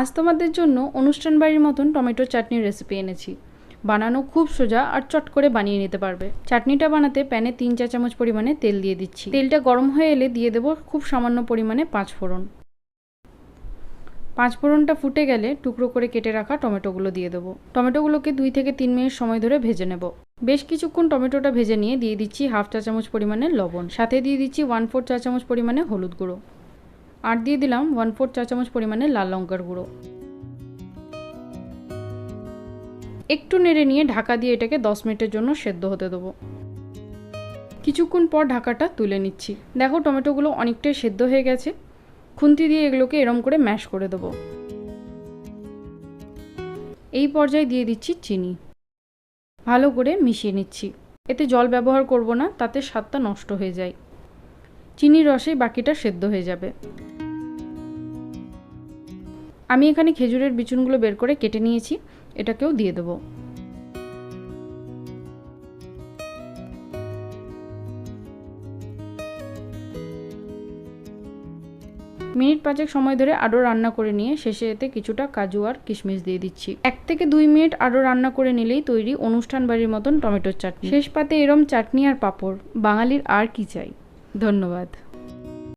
আজ তোমাদের জন্য অনুষ্ঠান বাড়ির মতন টমেটো চাটনির রেসিপি এনেছি। বানানো খুব সোজা আর চট করে বানিয়ে নিতে পারবে। চাটনিটা বানাতে প্যানে তিন চা চামচ পরিমাণে তেল দিয়ে দিচ্ছি। তেলটা গরম হয়ে এলে দিয়ে দেবো খুব সামান্য পরিমাণে পাঁচ ফোড়ন। পাঁচ ফোড়নটা ফুটে গেলে টুকরো করে কেটে রাখা টমেটোগুলো দিয়ে দেবো। টমেটোগুলোকে দুই থেকে তিন মিনিট সময় ধরে ভেজে নেব। বেশ কিছুক্ষণ টমেটোটা ভেজে নিয়ে দিয়ে দিচ্ছি হাফ চা চামচ পরিমাণে লবণ। সাথে দিয়ে দিচ্ছি ওয়ান ফোর চা চামচ পরিমাণে হলুদ গুঁড়ো। আর দিয়ে দিলাম ওয়ান ফোর চা চামচ পরিমাণে লাল লঙ্কার গুঁড়ো। একটু নেড়ে নিয়ে ঢাকা দিয়ে এটাকে দশ মিনিটের জন্য সেদ্ধ হতে দেবো। কিছুক্ষণ পর ঢাকাটা তুলে নিচ্ছি। দেখো টমেটোগুলো অনেকটাই সেদ্ধ হয়ে গেছে। খুন্তি দিয়ে এগুলোকে এরম করে ম্যাশ করে দেবো। এই পর্যায়ে দিয়ে দিচ্ছি চিনি। ভালো করে মিশিয়ে নিচ্ছি। এতে জল ব্যবহার করব না, তাতে স্বাদটা নষ্ট হয়ে যায়। চিনির রসেই বাকিটা সেদ্ধ হয়ে যাবে। আমি এখানে খেজুরের বিচুনগুলো বের করে কেটে নিয়েছি। এটাকেও দিয়ে দেবো। মিনিট পাঁচেক সময় ধরে আরও রান্না করে নিয়ে শেষে এতে কিছুটা কাজু আর কিশমিশ দিয়ে দিচ্ছি। এক থেকে দুই মিনিট আরও রান্না করে নিলেই তৈরি অনুষ্ঠান বাড়ির মতন টমেটোর চাটনি। শেষ পাতে এরম চাটনি আর পাঁপড়, বাঙালির আর কি চাই? ধন্যবাদ।